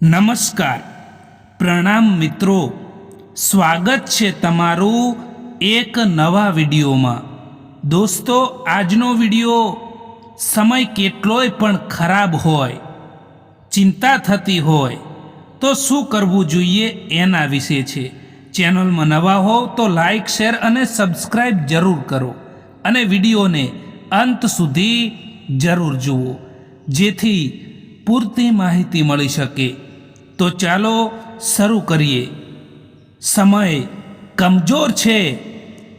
નમસ્કાર. પ્રણામ મિત્રો. સ્વાગત છે તમારું એક નવા વિડીયોમાં. દોસ્તો, આજનો વીડિયો સમય કેટલોય પણ ખરાબ હોય, ચિંતા થતી હોય, તો શું કરવું જોઈએ એના વિશે છે. ચેનલમાં નવા હોવ તો લાઈક, શેર અને સબસ્ક્રાઈબ જરૂર કરો અને વિડીયોને અંત સુધી જરૂર જુઓ, જેથી પૂરતી માહિતી મળી શકે. તો ચાલો શરૂ કરીએ. સમય કમજોર છે,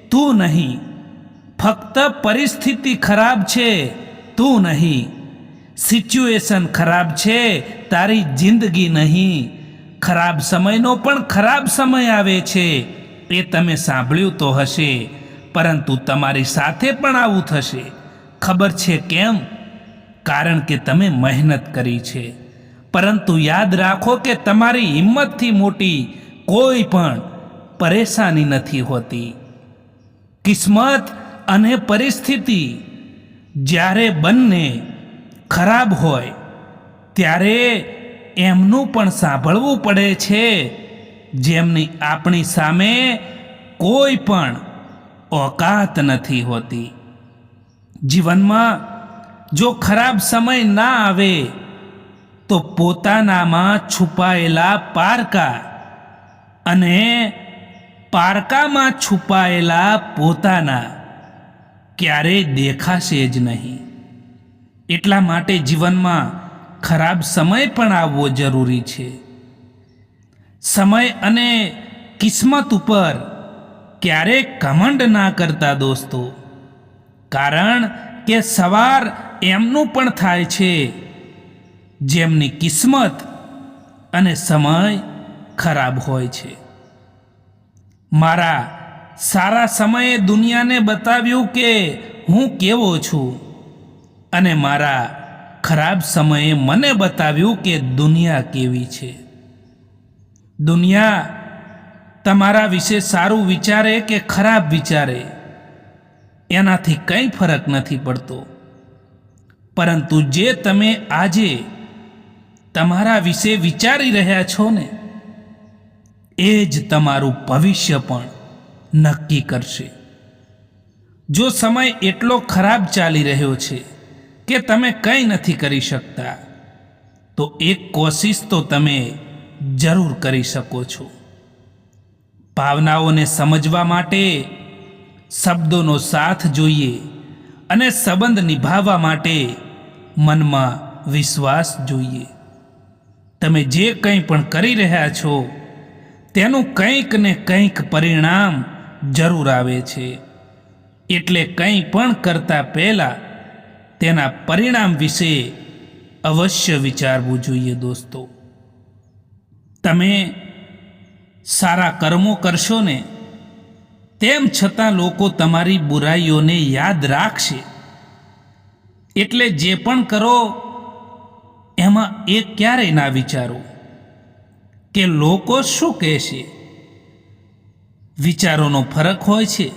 તું નહીં. ફક્ત પરિસ્થિતિ ખરાબ છે, તું નહીં. સિચ્યુએશન ખરાબ છે, તારી જિંદગી નહીં. ખરાબ સમયનો પણ ખરાબ સમય આવે છે, એ તમે સાંભળ્યું તો હશે, પરંતુ તમારી સાથે પણ આવું થશે. ખબર છે કેમ? કારણ કે તમે મહેનત કરી છે. પરંતુ યાદ રાખો કે તમારી હિંમતથી મોટી કોઈ પણ પરેશાની નથી હોતી. કિસ્મત અને પરિસ્થિતિ જ્યારે બંને ખરાબ હોય, ત્યારે એમનું પણ સાંભળવું પડે છે, જેમની આપણી સામે કોઈ પણ ઓકાત નથી હોતી. જીવનમાં જો ખરાબ સમય ના આવે તો પોતાનામાં છુપાયેલા પારકા અને પારકામાં છુપાયેલા પોતાના ક્યારેય દેખાશે જ નહીં. એટલા માટે જીવનમાં ખરાબ સમય પણ આવવો જરૂરી છે. સમય અને કિસ્મત ઉપર ક્યારેય કમંડ ના કરતા દોસ્તો. કારણ કે સવાર એમનું પણ થાય છે જેમની કિસ્મત અને સમય ખરાબ હોય છે. મારા સારા સમયે દુનિયાને બતાવ્યું કે હું કેવો છું અને મારા ખરાબ સમયે મને બતાવ્યું કે દુનિયા કેવી છે. દુનિયા તમારા વિશે સારું વિચારે કે ખરાબ વિચારે, એનાથી કંઈ ફરક નથી પડતો. પરંતુ જે તમે આજે તમારા વિશે વિચારી રહ્યા છો ને, એ જ તમારું ભવિષ્ય પણ નક્કી કરશે. જો સમય એટલો ખરાબ ચાલી રહ્યો છે કે તમે કંઈ નથી કરી શકતા, તો એક કોશિશ તો તમે જરૂર કરી શકો છો. ભાવનાઓને સમજવા માટે, શબ્દોનો સાથ જોઈએ અને સંબંધ નિભાવવા માટે મનમાં વિશ્વાસ જોઈએ. તમે જે કંઈ પણ કરી રહ્યા છો, તેનું કંઈક ને કંઈક પરિણામ જરૂર આવે છે. એટલે કંઈ પણ કરતા પહેલાં તેના પરિણામ વિશે અવશ્ય વિચારવું જોઈએ દોસ્તો. તમે સારા કર્મો કરશો ને, તેમ છતાં લોકો તમારી બુરાઈઓને યાદ રાખશે. એટલે જે પણ કરો એમાં એ ક્યારેય ના વિચારો કે લોકો શું કહેશે વિચારોનો ફરક હોય છે.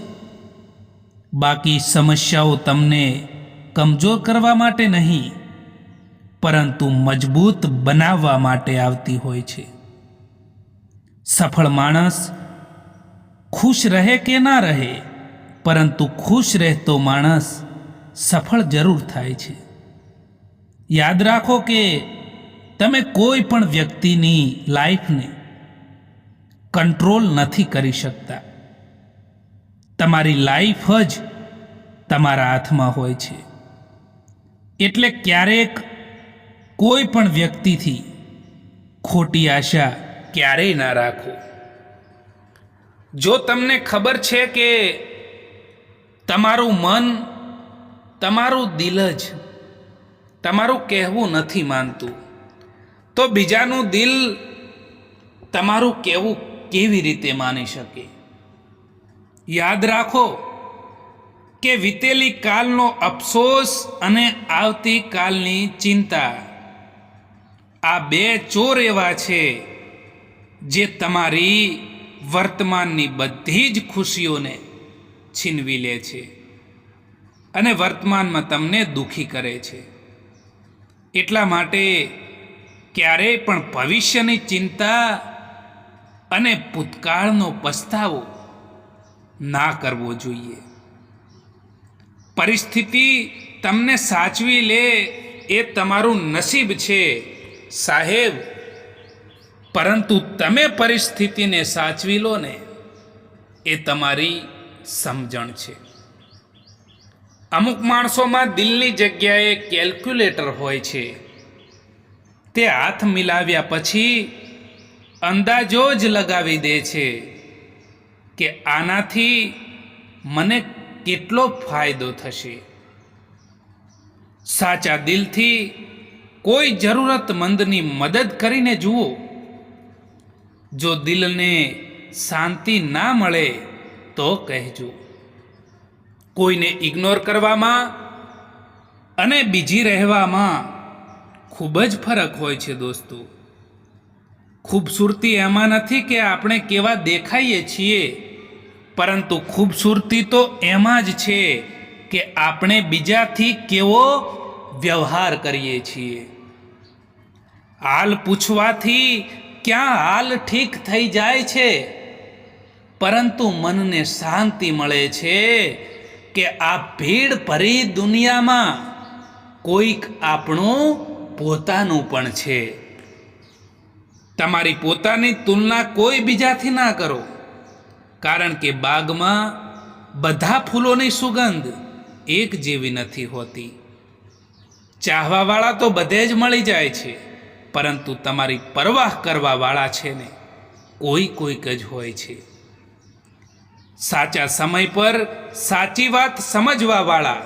બાકી સમસ્યાઓ તમને કમજોર કરવા માટે નહીં, પરંતુ મજબૂત બનાવવા માટે આવતી હોય છે. સફળ માણસ ખુશ રહે કે ના રહે, પરંતુ ખુશ રહેતો માણસ સફળ જરૂર થાય છે. યાદ રાખો કે તમે કોઈ પણ વ્યક્તિની લાઈફને કંટ્રોલ નથી કરી શકતા. તમારી લાઈફ જ તમારા હાથમાં હોય છે. એટલે ક્યારેક કોઈ પણ વ્યક્તિથી ખોટી આશા ક્યારેય ના રાખો. જો તમને ખબર છે કે તમારું મન, તમારું દિલ જ તમારું કહેવું નથી માનતું. તો બીજાનું દિલ તમારું કહેવું કેવી રીતે માની શકે? યાદ રાખો કે વીતેલી કાલનો અફસોસ અને આવતી કાલની ચિંતા આ બે ચોર એવા છે જે તમારી વર્તમાનની બધી જ ખુશીઓને છીનવી લે છે અને વર્તમાનમાં તમને દુખી કરે છે. એટલા માટે ક્યારેય પણ ભવિષ્યની ચિંતા અને ભૂતકાળનો પસ્તાવો ના કરવો જોઈએ. પરિસ્થિતિ તમને સાચવી લે એ તમારું નસીબ છે, સાહેબ. પરંતુ તમે પરિસ્થિતિને સાચવી લો ને, એ તમારી સમજણ છે. અમુક માણસોમાં દિલની જગ્યાએ કેલ્ક્યુલેટર હોય છે. તે હાથ મિલાવ્યા પછી અંદાજો જ લગાવી દે છે કે આનાથી મને કેટલો ફાયદો થશે. સાચા દિલથી કોઈ જરૂરતમંદની મદદ કરીને જુઓ. જો દિલને શાંતિ ના મળે તો કહેજો. કોઈને ઇગ્નોર કરવામાં અને બીજી રહેવામાં ખૂબ જ ફરક હોય છે દોસ્તો. ખૂબસૂરતી એમાં નથી કે આપણે કેવા દેખાઈએ છીએ, પરંતુ ખૂબસૂરતી તો એમાં જ છે કે આપણે બીજાથી કેવો વ્યવહાર કરીએ છીએ. હાલ પૂછવાથી ક્યાં હાલ ઠીક થઈ જાય છે? પરંતુ મનને શાંતિ મળે છે કે આ ભીડ ભરી દુનિયામાં કોઈક આપણું પોતાનું પણ છે. તમારી પોતાની તુલના કોઈ બીજાથી ના કરો. કારણ કે બાગમાં બધા ફૂલોની સુગંધ એક જેવી નથી હોતી. ચાહવાવાળા તો બધે જ મળી જાય છે, પરંતુ તમારી પરવાહ કરવાવાળા છે ને કોઈ કોઈક જ હોય છે. સાચા સમય પર સાચી વાત સમજવાવાળા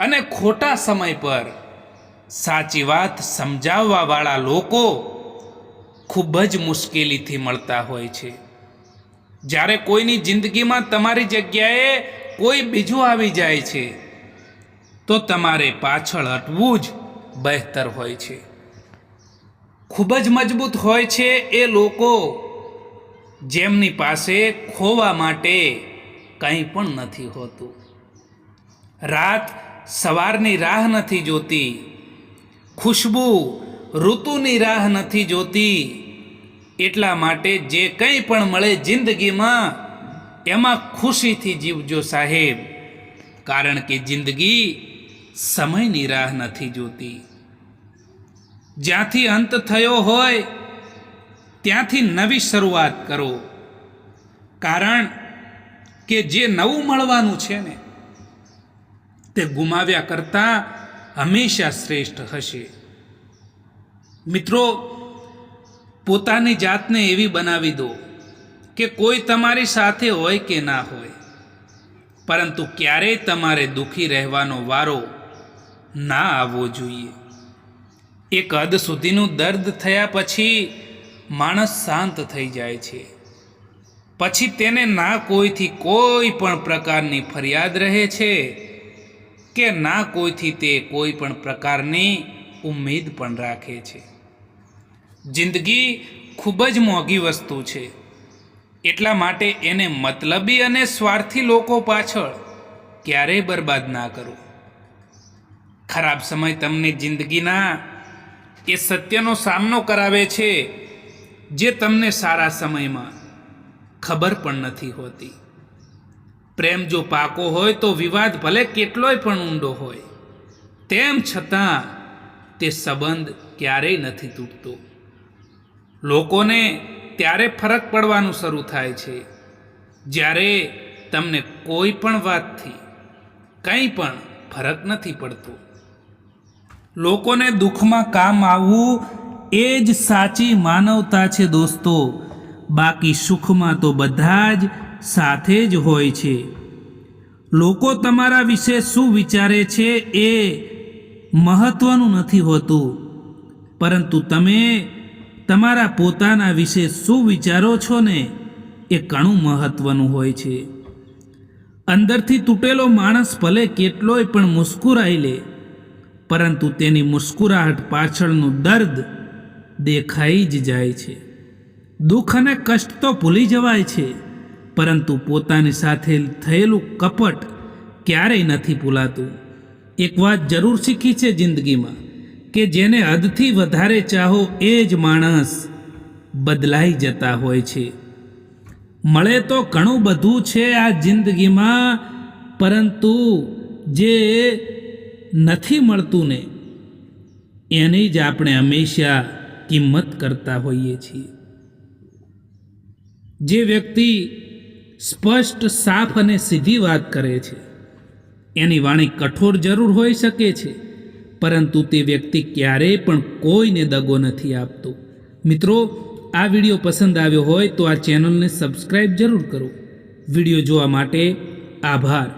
અને ખોટા સમય પર સાચી વાત સમજાવવાવાળા લોકો ખૂબ જ મુશ્કેલીથી મળતા હોય છે. જ્યારે કોઈની જિંદગીમાં તમારી જગ્યાએ કોઈ બીજું આવી જાય છે, તો તમારે પાછળ હટવું જ બહેતર હોય છે. ખૂબ જ મજબૂત હોય છે એ લોકો જેમની પાસે ખોવા માટે કંઈ પણ નથી હોતું. રાત સવારની રાહ નથી જોતી, ખુશ્બુ ઋતુની રાહ નથી જોતી. એટલા માટે જે કંઈ પણ મળે જિંદગીમાં, એમાં ખુશીથી જીવજો સાહેબ. કારણ કે જિંદગી સમયની રાહ નથી જોતી. જ્યાંથી અંત થયો હોય ત્યાંથી નવી શરૂઆત કરો. કારણ કે જે નવું મળવાનું છે ને, તે ગુમાવ્યા કરતાં હંમેશા શ્રેષ્ઠ હશે. મિત્રો, પોતાની જાતને એવી બનાવી દો કે કોઈ તમારી સાથે હોય કે ના હોય. પરંતુ ક્યારેય તમારે દુઃખી રહેવાનો વારો ના આવવો જોઈએ. એક હદ સુધીનું દર્દ થયા પછી માણસ શાંત થઈ જાય છે. પછી તેને ના કોઈથી કોઈ પણ પ્રકારની ફરિયાદ રહે છે કે ના કોઈથી તે કોઈ પણ પ્રકારની ઉમ્મીદ પણ રાખે છે. જિંદગી ખૂબ જ મોંઘી વસ્તુ છે. એટલા માટે એને મતલબી અને સ્વાર્થી લોકો પાછળ ક્યારેય બરબાદ ના કરો. ખરાબ સમય તમને જિંદગીના એ સત્યનો સામનો કરાવે છે જે તમને સારા સમયમાં ખબર પણ નથી હોતી. પ્રેમ જો પાકો હોય તો વિવાદ ભલે કેટલોય પણ ઊંડો હોય. તેમ છતાં તે સંબંધ ક્યારેય નથી તૂટતો. લોકોને ત્યારે ફરક પડવાનું શરૂ થાય છે, જ્યારે તમને કોઈ પણ વાતથી કંઈ પણ ફરક નથી પડતો. લોકોને દુઃખમાં કામ આવવું એ જ સાચી માનવતા છે દોસ્તો. બાકી સુખમાં તો બધા જ સાથે જ હોય છે. લોકો તમારા વિશે શું વિચારે છે એ મહત્વનું નથી હોતું. પરંતુ તમે તમારા પોતાના વિશે શું વિચારો છો ને એ ઘણું મહત્વનું હોય છે. અંદરથી તૂટેલો માણસ ભલે કેટલોય પણ મુસ્કુરાઈ લે, પરંતુ તેની મુસ્કુરાહટ પાછળનું દર્દ દેખાઈ જ જાય છે. દુઃખ અને કષ્ટ તો ભૂલી જવાય છે, પરંતુ પોતાની સાથે થયેલું કપટ ક્યારેય નથી ભૂલાતું. એક વાત જરૂર શીખી છે જિંદગીમાં, કે જેને હદથી વધારે ચાહો એ જ માણસ બદલાઈ જતા હોય છે. મળે તો ઘણું બધું છે આ જિંદગીમાં, પરંતુ જે નથી મળતું ને, એની જ આપણે હંમેશા કિંમત કરતા હોઈએ છીએ. જે વ્યક્તિ સ્પષ્ટ, સાફ અને સીધી વાત કરે છે, એની વાણી કઠોર જરૂર હોઈ શકે છે, પરંતુ તે વ્યક્તિ ક્યારેય પણ કોઈને દગો નથી આપતો. મિત્રો, આ વીડિયો પસંદ આવ્યો હોય તો આ ચેનલને સબસ્ક્રાઈબ જરૂર કરો. વીડિયો જોવા માટે આભાર.